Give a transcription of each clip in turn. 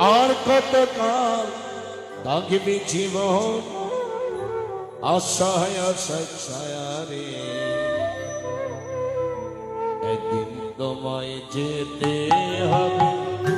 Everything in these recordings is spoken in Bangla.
আর কত কাল থাকবি জীবন? আশায় আশায় ছায়ারে। একদিন তোমায় যেতে হবে।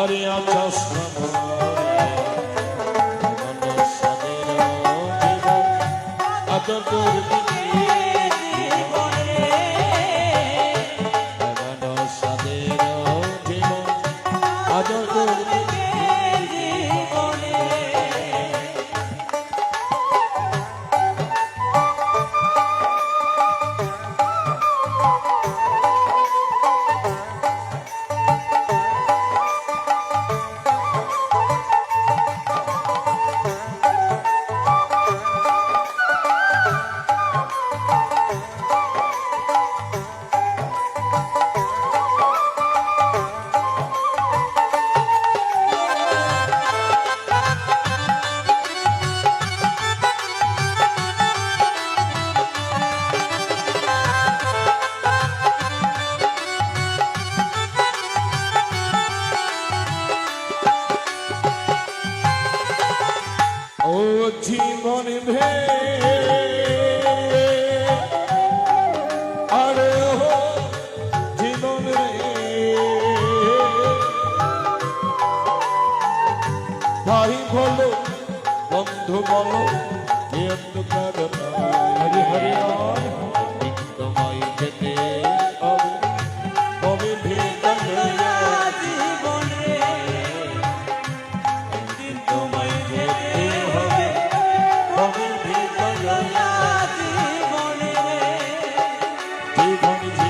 চারে আকাশ ও জীবন ভে আরে ও জীবন রে। ভাই বলো, বন্ধু বলো এ অন্ধকার হরি হরি তোমায় জীবন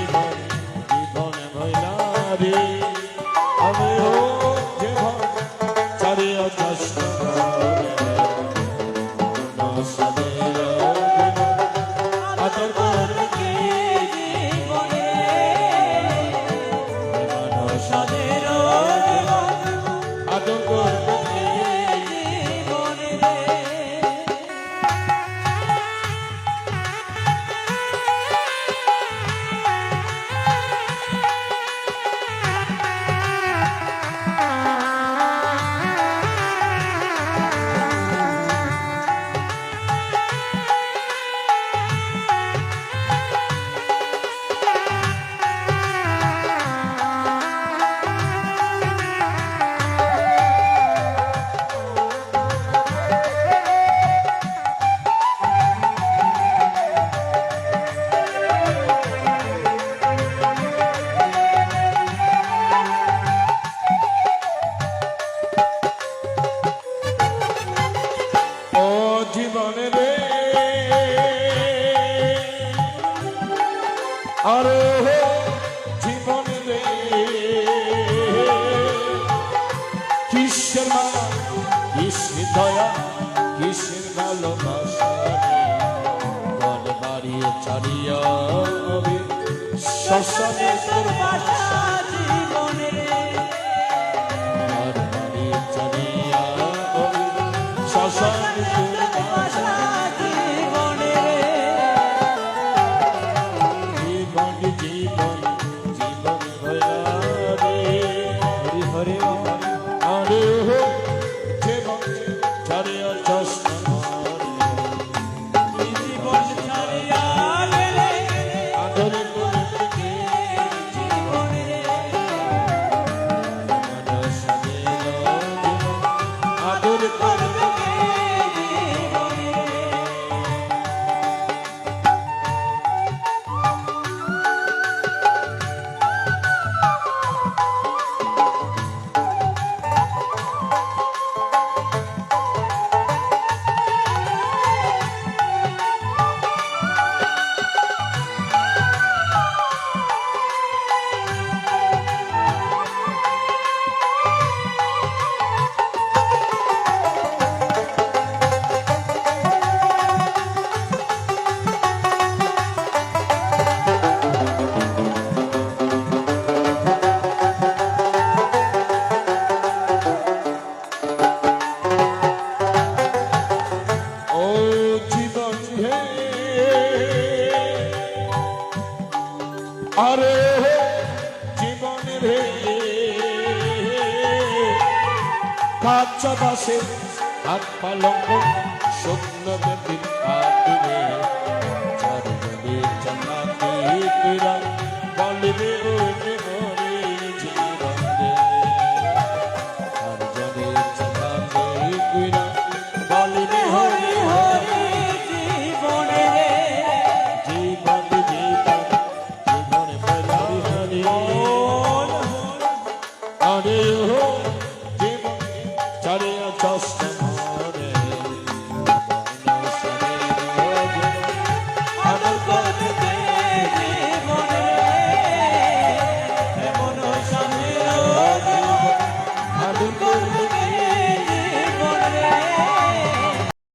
আরে জীবন রে। কিসের মায়া কিসের দয়া কিসের ভালোবাসা? বাড়িয়ে চারিয়া শ্মশানে তোর বাসা। ভেঙে কাঁচা বাসে হাত পালঙ্ক স্বপ্ন ব্যতীত হাত চার জলে চন্দ্রা